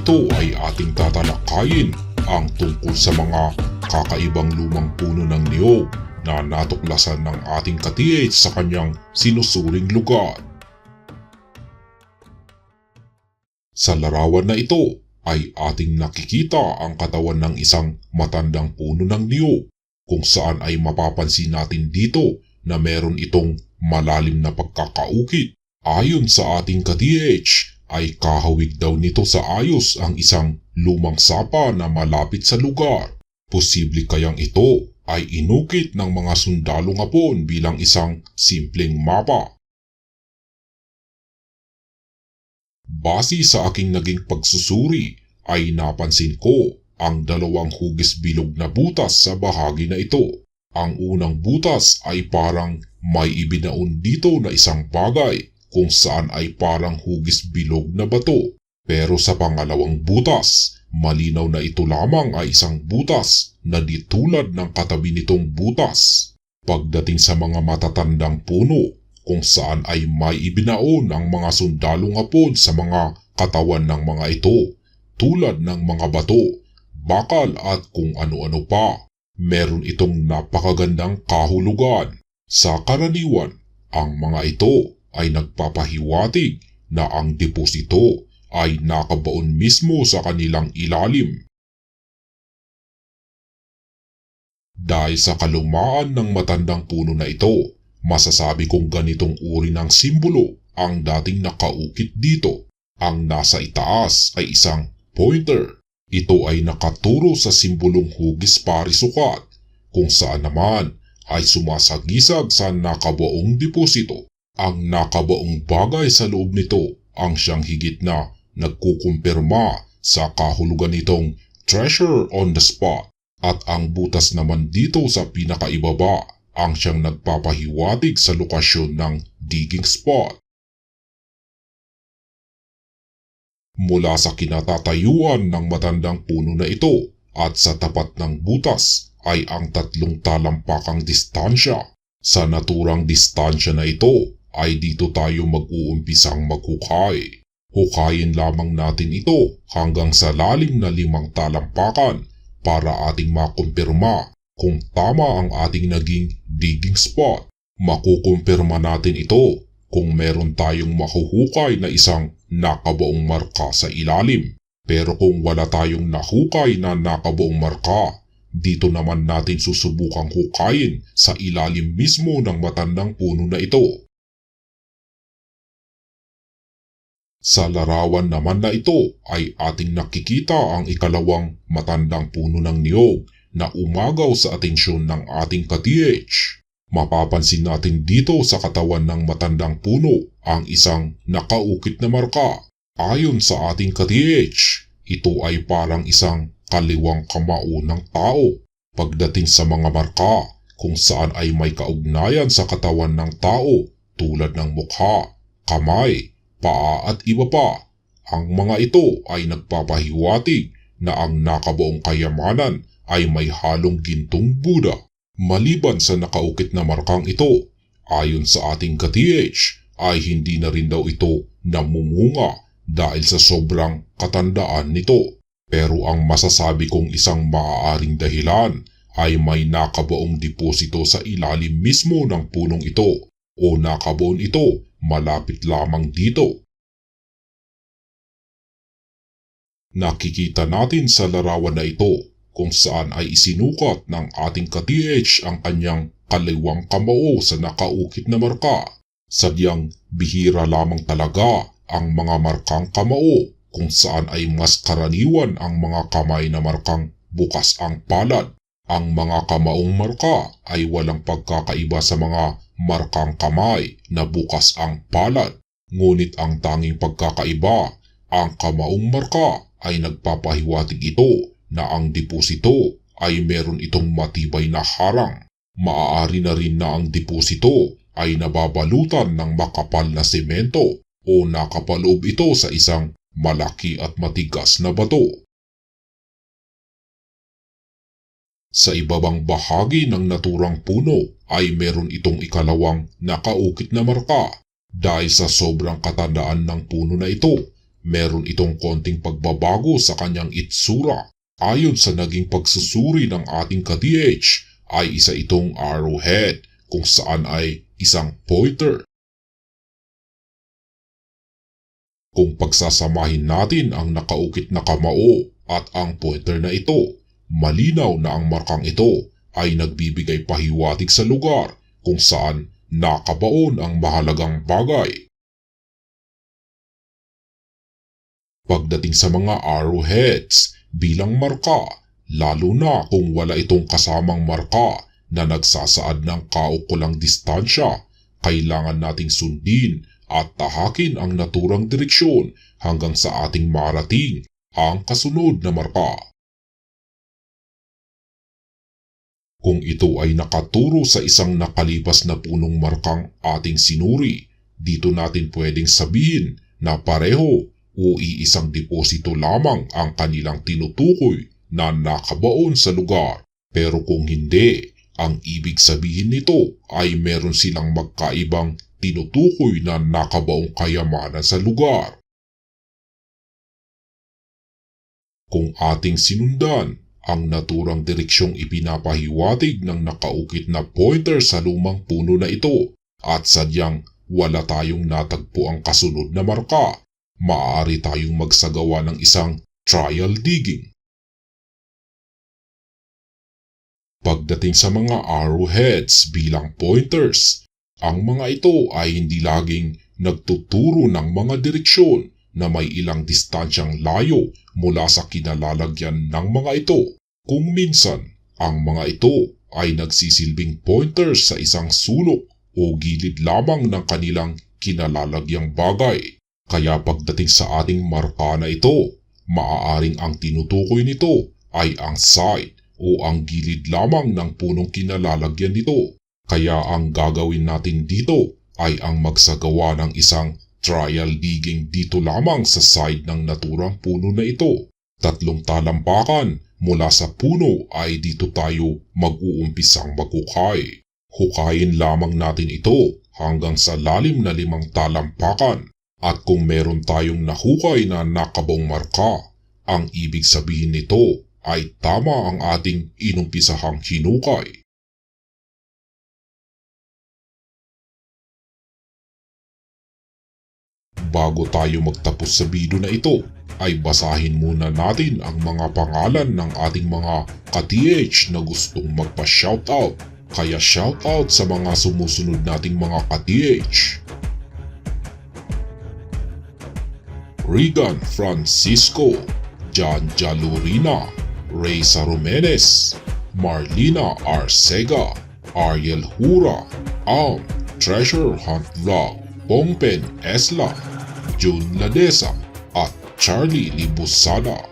ito ay ating tatalakayin ang tungkol sa mga kakaibang lumang puno ng niyog na natuklasan ng ating ka-TH sa kanyang sinusuring lugar. Sa larawan na ito ay ating nakikita ang katawan ng isang matandang puno ng niyog kung saan ay mapapansin natin dito na meron itong malalim na pagkakaukit. Ayon sa ating ka-TH ay kahawig daw nito sa ayos ang isang lumang sapa na malapit sa lugar. Posible kayang ito ay inukit ng mga sundalong hapon bilang isang simpleng mapa. Base sa aking naging pagsusuri ay napansin ko ang dalawang hugis bilog na butas sa bahagi na ito. Ang unang butas ay parang may ibinaon dito na isang bagay kung saan ay parang hugis bilog na bato. Pero sa pangalawang butas, malinaw na ito lamang ay isang butas na di tulad ng katabi nitong butas. Pagdating sa mga matatandang puno, kung saan ay may ibinaon ang mga sundalong hapon sa mga katawan ng mga ito, tulad ng mga bato, bakal at kung ano-ano pa. Meron itong napakagandang kahulugan. Sa karaniwan, ang mga ito ay nagpapahiwatig na ang deposito ay nakabaon mismo sa kanilang ilalim. Dahil sa kalumaan ng matandang puno na ito, masasabi kong ganitong uri ng simbolo ang dating nakaukit dito. Ang nasa itaas ay isang pointer. Ito ay nakaturo sa simbolong hugis parisukat kung saan naman ay sumasagisag sa nakabuong deposito. Ang nakabuong bagay sa loob nito ang siyang higit na nagkukumpirma sa kahulugan nitong treasure on the spot at ang butas naman dito sa pinakaibaba ang siyang nagpapahiwatig sa lokasyon ng digging spot. Mula sa kinatatayuan ng matandang puno na ito at sa tapat ng butas ay ang tatlong talampakang distansya. Sa naturang distansya na ito ay dito tayo mag-uumpisang maghukay. Hukayin lamang natin ito hanggang sa lalim na limang talampakan para ating makumpirma kung tama ang ating naging digging spot. Makukumpirma natin ito kung meron tayong mahuhukay na isang nakabuong marka sa ilalim. Pero kung wala tayong nahukay na nakabuong marka, dito naman natin susubukang hukayin sa ilalim mismo ng matandang puno na ito. Sa larawan naman na ito ay ating nakikita ang ikalawang matandang puno ng niyog na umagaw sa atensyon ng ating ka-TH. Mapapansin natin dito sa katawan ng matandang puno ang isang nakaukit na marka. Ayon sa ating ka-TH, ito ay parang isang kaliwang kamao ng tao. Pagdating sa mga marka kung saan ay may kaugnayan sa katawan ng tao tulad ng mukha, kamay, paa at iba pa. Ang mga ito ay nagpapahiwatig na ang nakabuong kayamanan ay may halong gintong Buddha. Maliban sa nakaukit na markang ito, ayon sa ating ka-TH, ay hindi na rin daw ito namumunga dahil sa sobrang katandaan nito. Pero ang masasabi kong isang maaaring dahilan ay may nakabuong deposito sa ilalim mismo ng punong ito o nakabuon ito malapit lamang dito. Nakikita natin sa larawan na ito kung saan ay isinukat ng ating ka-TH ang kanyang kaliwang kamao sa nakaukit na marka. Sadyang bihira lamang talaga ang mga markang kamao kung saan ay mas karaniwan ang mga kamay na markang bukas ang palad. Ang mga kamaong marka ay walang pagkakaiba sa mga markang kamay na bukas ang palad. Ngunit ang tanging pagkakaiba, ang kamaong marka ay nagpapahiwatig ito na ang deposito ay meron itong matibay na harang. Maaari na rin na ang deposito ay nababalutan ng makapal na semento o nakapaloob ito sa isang malaki at matigas na bato. Sa ibabang bahagi ng naturang puno ay meron itong ikalawang nakaukit na marka. Dahil sa sobrang katandaan ng puno na ito, meron itong konting pagbabago sa kanyang itsura. Ayon sa naging pagsusuri ng ating ka-DH ay isa itong arrowhead kung saan ay isang pointer. Kung pagsasamahin natin ang nakaukit na kamao at ang pointer na ito, malinaw na ang markang ito ay nagbibigay pahiwatig sa lugar kung saan nakabaon ang mahalagang bagay. Pagdating sa mga arrowheads bilang marka, lalo na kung wala itong kasamang marka na nagsasaad ng kaukulang distansya, kailangan nating sundin at tahakin ang naturang direksyon hanggang sa ating marating ang kasunod na marka. Kung ito ay nakaturo sa isang nakalipas na punong markang ating sinuri, dito natin pwedeng sabihin na pareho o iisang deposito lamang ang kanilang tinutukoy na nakabaon sa lugar. Pero kung hindi, ang ibig sabihin nito ay meron silang magkaibang tinutukoy na nakabaong kayamanan sa lugar. Kung ating sinundan ang naturang direksyong ipinapahiwatig ng nakaukit na pointer sa lumang puno na ito at sadyang wala tayong natagpo ang kasunod na marka, maaari tayong magsagawa ng isang trial digging. Pagdating sa mga arrowheads bilang pointers, ang mga ito ay hindi laging nagtuturo ng mga direksyon na may ilang distansyang layo mula sa kinalalagyan ng mga ito. Kung minsan, ang mga ito ay nagsisilbing pointers sa isang sulok o gilid lamang ng kanilang kinalalagyang bagay. Kaya pagdating sa ating marka na ito, maaaring ang tinutukoy nito ay ang side o ang gilid lamang ng punong kinalalagyan nito. Kaya ang gagawin natin dito ay ang magsagawa ng isang trial digging dito lamang sa side ng naturang puno na ito. Tatlong talampakan mula sa puno ay dito tayo mag-uumpisang maghukay. Hukayin lamang natin ito hanggang sa lalim na limang talampakan at kung meron tayong nahukay na nakabong marka, ang ibig sabihin nito ay tama ang ating inumpisahang hinukay. Bago tayo magtapos sa video na ito, ay basahin muna natin ang mga pangalan ng ating mga ka-TH na gustong magpa-shoutout. Kaya shoutout sa mga sumusunod nating mga ka-TH. Regan Francisco, John Jalurina, Ray Sarumenes, Marlina Arcega, Ariel Hura, Am, Treasure Hunt Vlog, Pongpen Esla, June Ladesa, at Charlie Libusada.